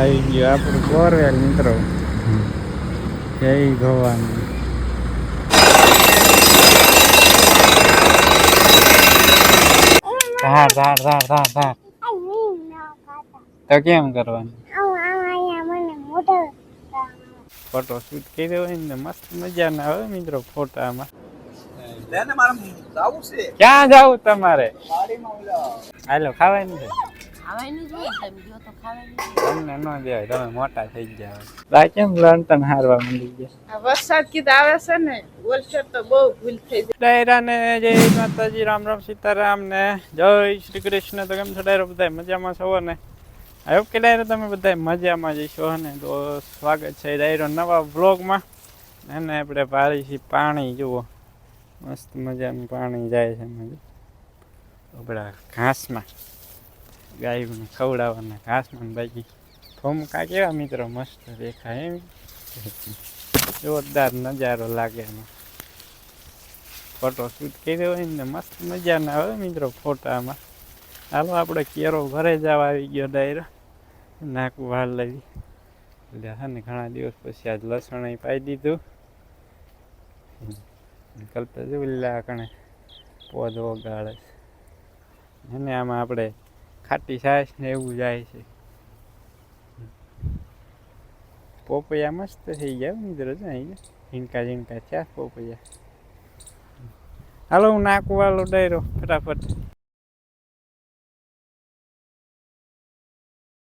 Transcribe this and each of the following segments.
આવી ગયો. આપણું કોરવેલ મિત્રો જય ભવાની. ધાર ધાર ધાર ધાર ધાર તો કેમ કરવાનું? ફોટો શૂટ કરી દેવાય ને મસ્ત મજા ના આવે મિત્રો ફોટામાં ક્યાં જાવ તમારે? હાલો ખાવાની છે. તમને ન દેવાય તમે મોટા થઈ ગયા બા કેમ લણતણ હારવા માંડી ગયા? વરસાદ કીધા આવે છે ને વરસાદ તો બહુ ભૂલ થઈ જાય ડાયરા જય માતાજી રામ રામ સીતારામ ને જય શ્રી કૃષ્ણ. તો કેમ છો ડાયરો બધા મજામાં છો ને? આયો કે ડાયરો તમે બધા મજામાં જઈશો ને? તો સ્વાગત છે ડાયરો નવા વ્લોગમાં. અને આપણે પાડી છીએ પાણી જુઓ. મસ્ત મજાનું પાણી જાય છે. આપણા ઘાસમાં. ગાયને ખવડાવવાના ઘાસમાં બાકી. ફોમકા કેવા મિત્રો મસ્ત દેખાય એમ. જોરદાર નજારો લાગે એમાં. ફોટો શૂટ કર્યો હોય ને મસ્ત મજા ના આવે મિત્રો ફોટામાં હાલો આપણે કેરો ઘરે જવા આવી ગયો ડાયરો. નાકું વાળ લાવી એટલે હા ને ઘણા દિવસ પછી આજ લસણ પાઈ દીધું. કલ્પે જોઈ લીલા કણે. પોદ છે. અને આમાં આપણે ખાટી છાશ ને એવું જાય છે. પોપૈયા મસ્ત થઈ ગયા મિત્રો જો અહીં ઝીણકા ઝીણકા થયા પોપૈયા. હાલો હું નાખું વાળો ડાયરો ફટાફટ.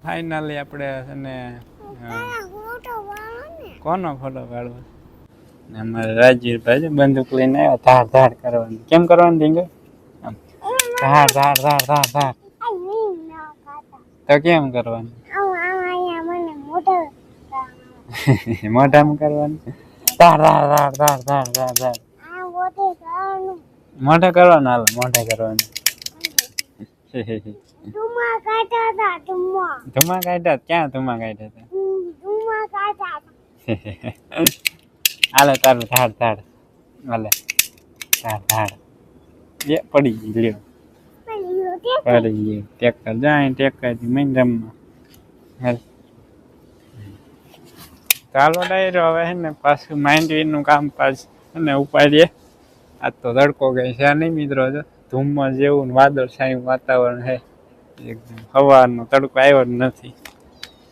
ફાઇનલી આપણે છે ને. કોનો ફોટો પાડવો ને અમારે રાજવીરભાઈ છે બંદૂક લઈને આવ્યા ધાર ધાર કરવાની. કેમ કરવાની ઢીંગો? ધાર ધાર ધાર ધાર ધાર. તો કેમ કરવાનું? મોઢામાં કરવાની? ધાર ધાર ધાર ધાર ધાર ધાર ધાર. મોઢે કરવાનું. હાલો મોઢે કરવાનું. ધુમા કાઢ્યા ક્યાં ધુમા કાઢ્યા હતા? હાલે તારું ધાડ ધાડ હાલે. ધાડ ધાડ એ પડી ગઈ લ્યો. પડી ગઈ ટેક્ટર જાય ટેક્ટરથી મહિન રમવા. હાલ. ચાલો ડાયરો, હવે હે ને પાછું માંડવીનું કામ પાછ અને ઉપાડીએ. આજ તો તડકો ગઈ છે નહીં મિત્રો, જો ધુમ્મસ જેવું વાદળ છાયું વાતાવરણ છે એકદમ સવારનો તડકો આવ્યો જ નથી.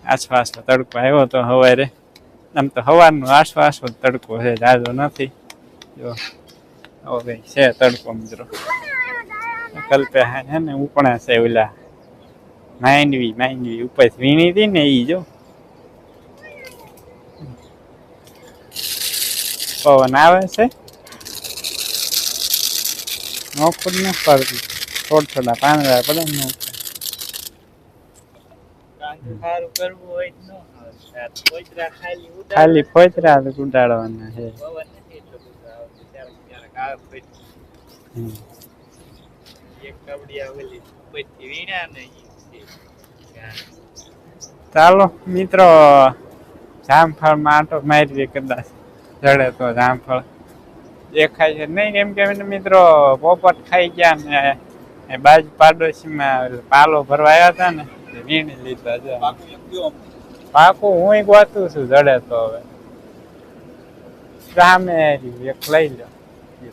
આસપાસનો તડકો આવ્યો તો સવારે આમ તો સવારનો આસપાસ તડકો છે જાજો નથી. જો, હવે છે તડકો મિત્રો. કલ્પે હા છે ને ઉપણા છે ઓલા માંડવી માંડવી ઉપર વીણી હતી ને ઈ જો પવન આવે છે નોખું જ ન પડતી થોડા થોડા પાંદડા પડે ને નોખું. સારું કરવું હોય તો ન આવે કોઈતરા ખાલી ઉડાડ ખાલી ફોતરા જ ઉડાડવાના છે ચાલો મિત્રો જામફળમાં આટો મારી કદાચ. જડે તો જામફળ. દેખાય છે. નહીં કેમ કે મિત્રો પોપટ ખાઈ ગયા ને એ બાજુ પાડોશીમાં પાલો ભરવા આવ્યા હતા ને વીણી લીધા છે. પાકું હું ગોતું છું જડે તો હવે. સામે એક લઈ લો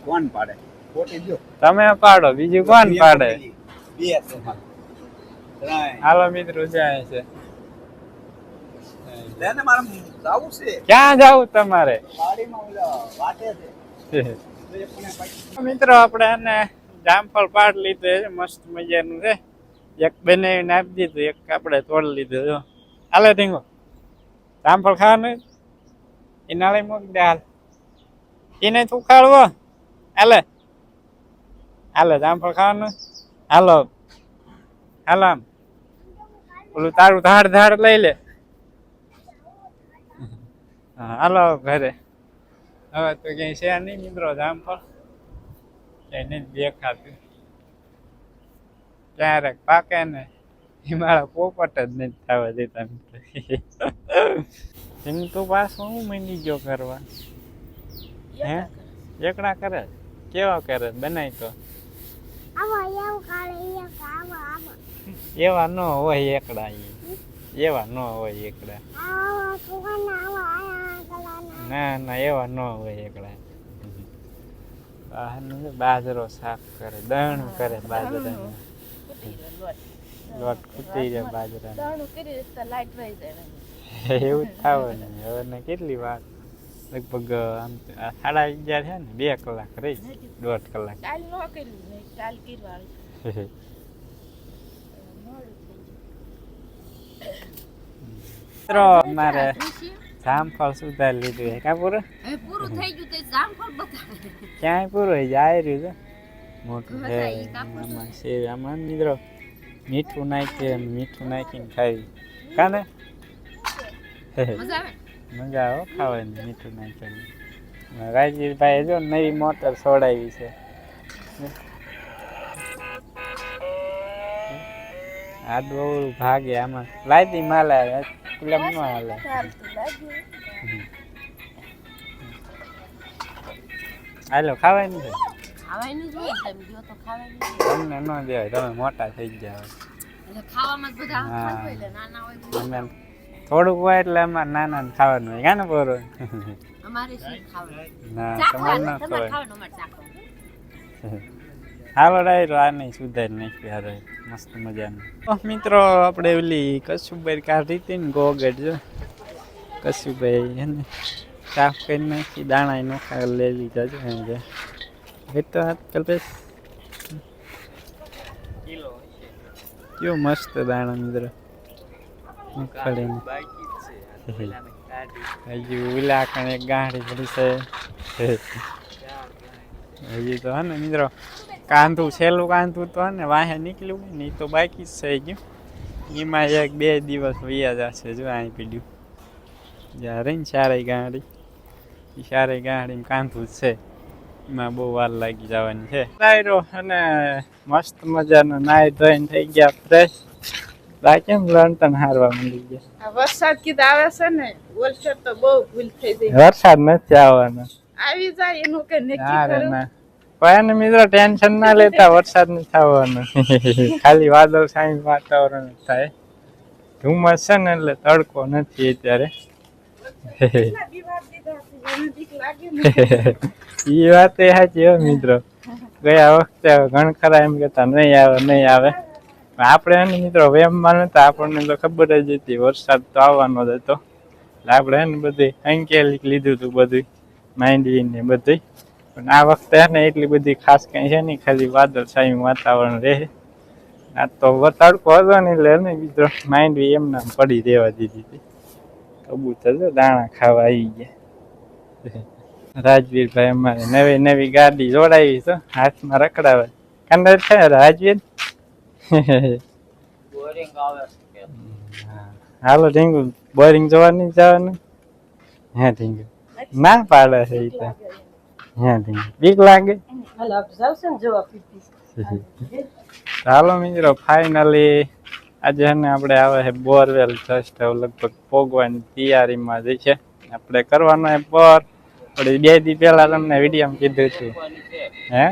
કોણ પાડે? ખોટી દ્યો. તમે પાડો બીજું કોણ પાડે. હાલો મિત્રો જાય છે. ક્યાં જવું તમારે? મિત્રો આપણે એને જામફળ પાડ લીધું છે મસ્ત મજાનું છે. એક બેને આપી દીધું એક આપણે તોડી લીધું જો. હાલે ઢીંગો. જામફળ ખાવાનું એ નાળે મૂકી દે હાલ. એને તું ખાડવો હાલે. હાલે જામફળ ખાવાનું? હાલો. હાલો આમ. ઓલું તારું ધાડ ધાડ લઈ લે. હાલો ઘરે. હવે તો ક્યાંય છે નહીં મિત્રો જામફળ. નથી દેખાતું. ક્યારેક પાકે ને એ મારા પોપટ જ નથી થવા દેતા મિત્રો. એનું તો પાછું હું મંડી ગયો કરવા હે? એકડા કરે? કેવા કરે? બનાય તો. એવા ન હોય એકડા એવા ન હોય એકડા. ના ના એવા ન હોય એકડા. બાજરો સાફ કરે દણ કરે બાજરા લોટ. લોટ ખૂટી જાય જાય. એવું જ થવાનું હવે ને કેટલી વાર. લગભગ આમ સાડા અગિયાર છે ને બે કલાક રહી દોઢ કલાક. કાલ ન કર્યું નહીં કાલ કરવાનું મિત્રો મારે જામફળ સુધારી લીધું છે. કા પૂરું? પૂરું થઈ ગયું તે જામફળ બતાવે. ક્યાંય પૂરું જાય? રહ્યું છે. મોટું છે. આમાં સેવ આમાં મિત્રો. મીઠું નાખીએ મીઠું નાખીને ખાઈ કાને મજા આવે? મજા આવે ખાવાની મીઠું નાખીને રાજીભાઈ જો નવી મોટર છોડાવી છે. આડવું ભાગે આમાં. લાદી માલ પેલા ન હાલે. હાલો ખાવાનું છે. તમને ન દેવાય તમે મોટા થઈ ગયા હોય ખાવામાં બધા નાના હોય થોડુંક હોય એટલે અમારે નાના ને ખાવાનું હોય. કાને પોરો ના તમારે ન ખવાય. હાલો ડાયરો આ નહીં સુધારી નહીં હારો. મસ્ત મજાનું. મિત્રો આપણે ઓલી કશુભાઈ કાઢી હતી ને ગોગડ જો. કશુભાઈ એને સાફ કરી નાખી દાણા નોખા લઈ લીધા છે એમ કે. એ તો આજકાલ બસ કિલો કેવો મસ્ત દાણા મિત્રો. કાઢી હજી ઓલા કણે એક ગાંઠી પડી છે. હજી તો હે ને મિત્રો કાંધું છેલ્લું કાંધું તો ને વાહે નીકળ્યું ને તો બાકી જ થઈ ગયું. એમાં એક બે દિવસ વૈયા જશે જો અહીં પીડ્યું. સારી ગાડી સારી ગાડી. ચારેય ગાંડીમાં કાંધું છે. એમાં બહુ વાર લાગી જવાની છે. અને મસ્ત મજાનો નાઈ ધોઈને થઈ ગયા ફ્રેશ કેમ લણતણ હારવા મળી ગયા. વરસાદ કીધા આવે છે ને વરસાદ તો બહુ ભૂલ થઈ જાય વરસાદ નથી આવવાનો. આવી જાય એનું કે નક્કી કરું? પણ મિત્રો ટેન્શન ના લેતા વરસાદ નથી આવવાનો. ખાલી વાદળ છાયું વાતાવરણ થાય. ધુમ્મસ છે ને એટલે તડકો નથી અત્યારે. બીક એ વાત એ સાચી મિત્રો. ગયા વખતે ઘણ ખરા એમ કેતા નહીં આવે નહીં આવે. આપણે મિત્રો વેમમાં નતા આપણને તો ખબર જ હતી, વરસાદ તો આવવાનો જ હતો. એટલે આપણે એને બધી અંકેલી લીધું હતું બધું માંડવી ને બધું પણ આ વખતે ને એટલી બધી ખાસ કઈ છે નહીં, ખાલી વાદળ છાયું વાતાવરણ રહે. આ તો તડકો હતો ને એટલે ને મિત્રો એમને આમ પડી દેવા દીધી હતી. કબૂતર દાણા ખાવા આવી ગયા. રાજવીરભાઈ અમારે નવી નવી ગાડી જોડાવી તો હાથમાં રખડાવે. કંડર છે રાજવીર? બોરિંગ આવે છે હાલો ઢીંગુ. બોરિંગ જવાની નહીં જવાનું? હે ઢીંગુ. ના પાડે છે એ તો. હે ઢીંગુ. બીક લાગે? ચાલો મિત્રો ફાઇનલી આજે ને આપણે આવે છે બોરવેલ જસ્ટ હવે લગભગ પોગવાની તૈયારીમાં જ છે. આપણે કરવાનો એ બોર. પણ બે દી પહેલા તમને વીડિયો કીધું હતું. હે?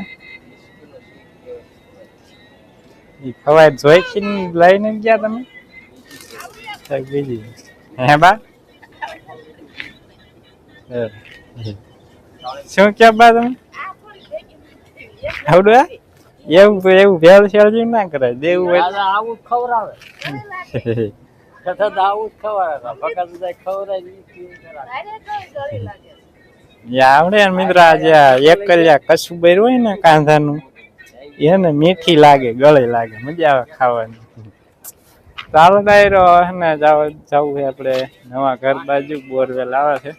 ઈ ખવાય જોઈખી લઈને ગયા તમે? બીજી. હે બા? શું કે બા તમે? આવડું હે? એવું તો એવું ભેળ શેળજી ના કરાય દેવું હોય આવું જ ખવડાવે. કથા આવું જ ખવડાવે. ભગત આવડે મિત્ર આજે આ કર્યા કશું બેર હોય ને કાંધાનું. એને મીઠી લાગે, ગળે લાગે, મજા આવે ખાવાની. ચાલો ડાયરો એને જાવ છે આપણે નવા ઘર બાજુ બોરવેલ આવે છે.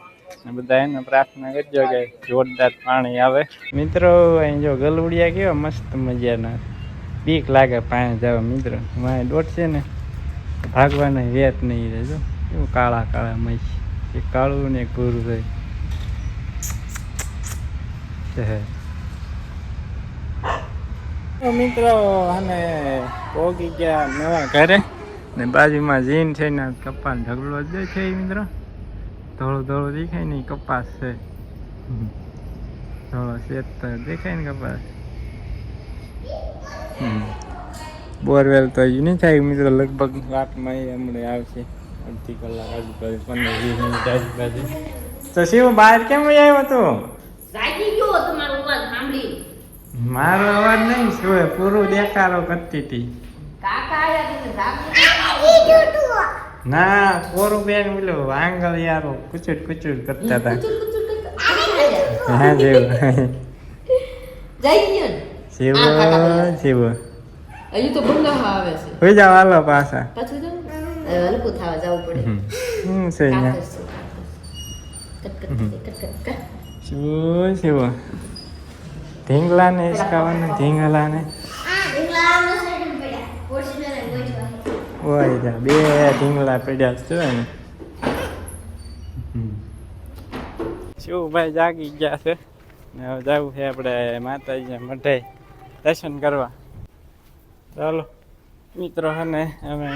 ને બધા એને પ્રાર્થના કરજો કે જોરદાર પાણી આવે. મિત્રો, અહીં જો ગલુડિયા કેવા મસ્ત મજાના બીક લાગે પાણી જવા, મિત્રો. મારે દોટ છે ને, ભાગવાને વેત નહીં રહે, જો. કેવું કાળા કાળા મય એક કાળું ને ભૂરું રહે. તો મિત્રો, અને પોગી ગયા નવા ઘરે. ને બાજુમાં જીન છે ને કપાસ ઢગલો જ છે મિત્રો. ધોળો ધોળો દેખાય ને કપાસ છે. ધોળો શેત દેખાય ને કપાસ. બોરવેલ તો હજી નહીં થાય મિત્રો, લગભગ વાતમાં એ હમણાં આવશે. અડધી કલાક આજુબાજુ પંદર વીસ મિનિટ આજુબાજુ તો શિવ, બહાર કેમ આવ્યો તું? જાગી ગયો તમારો અવાજ, સાંભળી. મારો અવાજ નહીં શું પૂરું દેખાડો કરતી હતી. ના કોરું બેન બોલો આંગળ યારો કુચુટ કુચુટ કરતા હતા. હા જેવું. શિવ શિવ હજુ તો આવે છે હોઈ જાવ હાલો પાછા. પાછું હલકું થવા જવું પડે હમ કટ, કટ, કટ, કટ. શું શિવ ઢીંગલા ને હિસકાવાને ઢીંગલા ને ઓય જા બે ઢીંગલા પડ્યા છે ને શું ભાઈ જાગી ગયા છે ને હવે જવું છે આપણે માતાજીને મઢે દર્શન કરવા ચાલો મિત્રો હે ને અમે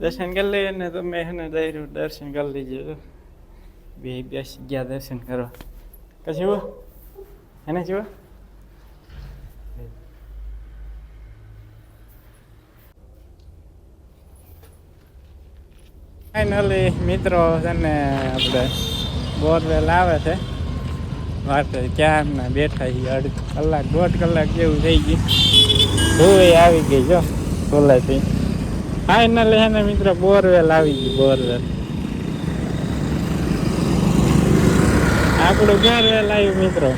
દર્શન કરી લઈએ ને તમે હે ને દઈ દર્શન કરી લીજો બે બેસી ગયા દર્શન કરવા કશું હો ને જુઓ ફાઇનલી મિત્રો છે ને આપણે બોરવેલ આવે છે. વાટે ક્યાં ના બેઠા છીએ, અડધ કલાક, દોઢ કલાક જેવું થઈ ગયું. ધોઈ આવી ગઈ, જો ખોલાથી ફાઇનલી છે ને, મિત્રો બોરવેલ આવી ગયું બોરવેલ આપણું બોરવેલ આવ્યું, મિત્રો.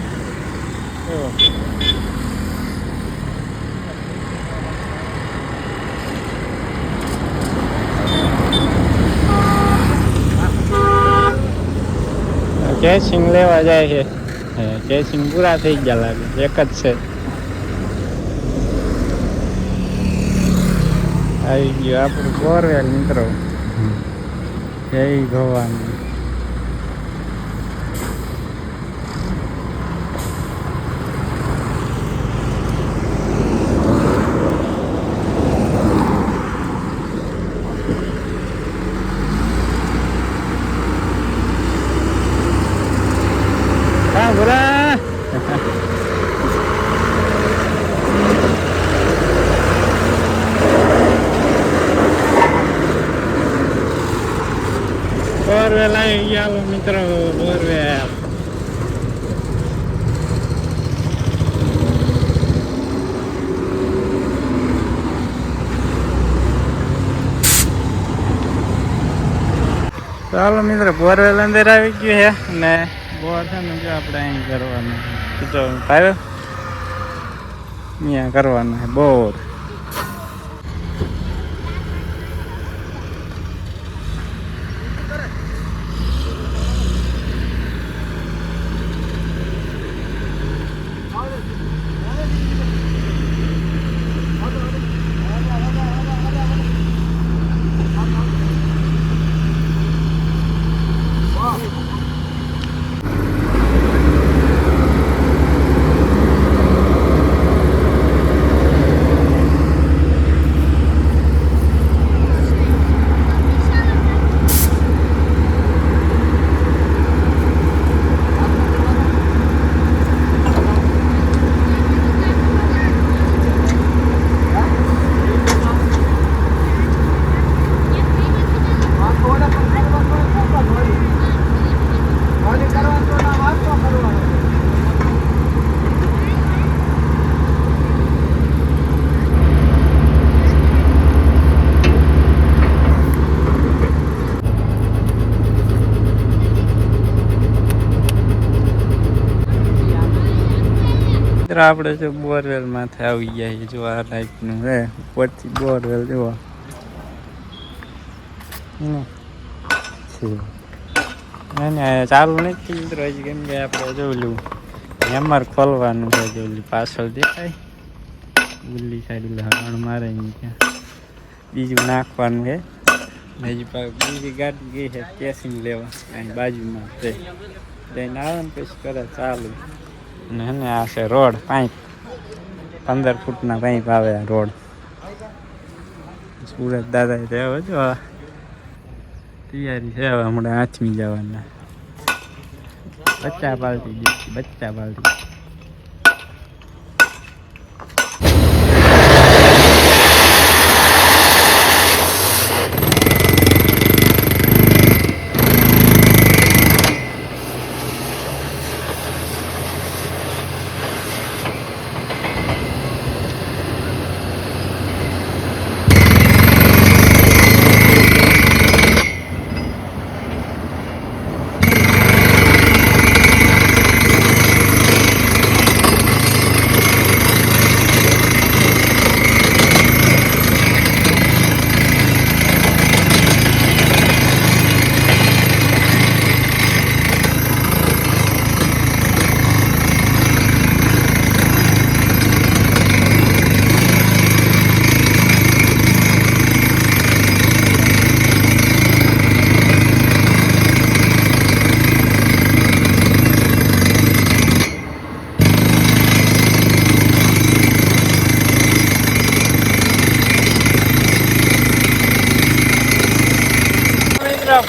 કેસિંગ લેવા જાય છે. કેસિંગ પૂરા થઈ ગયા લાગે. એક જ છે. આવી ગયો આપણું બોરવેલ મિત્રો. જય ભગવાન હા બરા બોરવેલ આવી ગયા હાલો મિત્રો બોરવેલ ચાલો મિત્રો બોરવેલ અંદર આવી ગયું છે ને બોર છે ને જો આપણે અહીં કરવાનું તો ભાઈ અહીંયા કરવાનું છે બોર. મિત્રો આપણે જો બોરવેલ માથે આવી ગયા છીએ, જો આ ટાઈપનું હે, ઉપરથી બોરવેલ, જુઓ. ચાલુ નથી મિત્રો, હજી કેમ કે આપણે જોયેલું એમઆર ખોલવાનું છે જોયેલું પાછળ દેખાય. ગુલ્લી સાઈડ લહાણ મારે ત્યાં. બીજું નાખવાનું છે. હજી બીજી ગાડી ગઈ છે કેસિંગ લેવા. અહીં બાજુમાં તે લઈને આવે ને પછી કરે ચાલુ. ને આ છે રોડ, પાઇપ. પંદર ફૂટના પાઇપ આવે રોડ. સુરત દાદા હવે જો તૈયારી છે, હવે હમણાં આથમી જવાના. બચ્ચા દેખી બચ્ચા પાલટી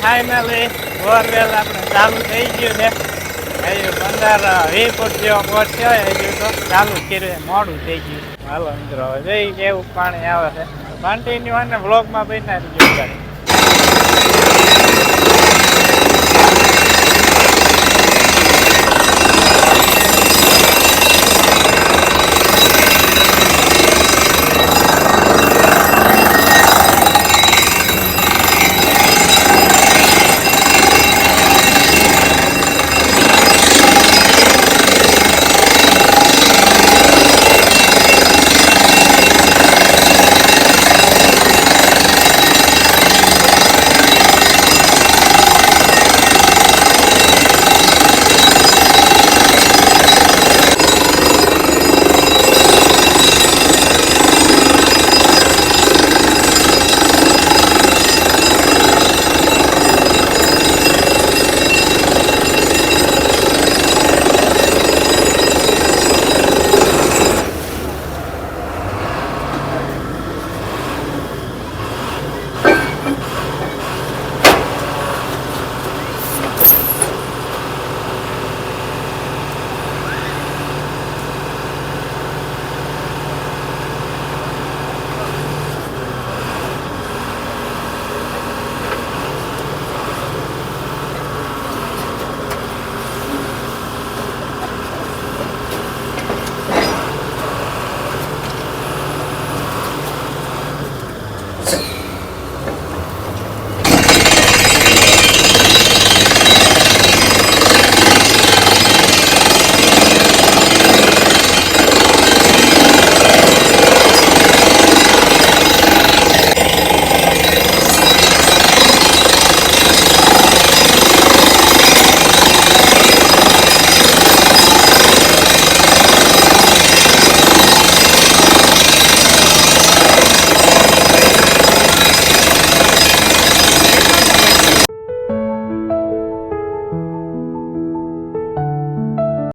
ફાઇનલી બોરવેલ આપણે ચાલુ થઈ ગયું ને હજુ પંદર, વીસ ફૂટ જેવો બોટ છે. હજુ તો ચાલુ કર્યું મોડું થઈ ગયું હાલો મિત્રો જઈ કેવું પાણી આવે છે. કન્ટિન્યુ અને બ્લોગમાં બનાવી ગયું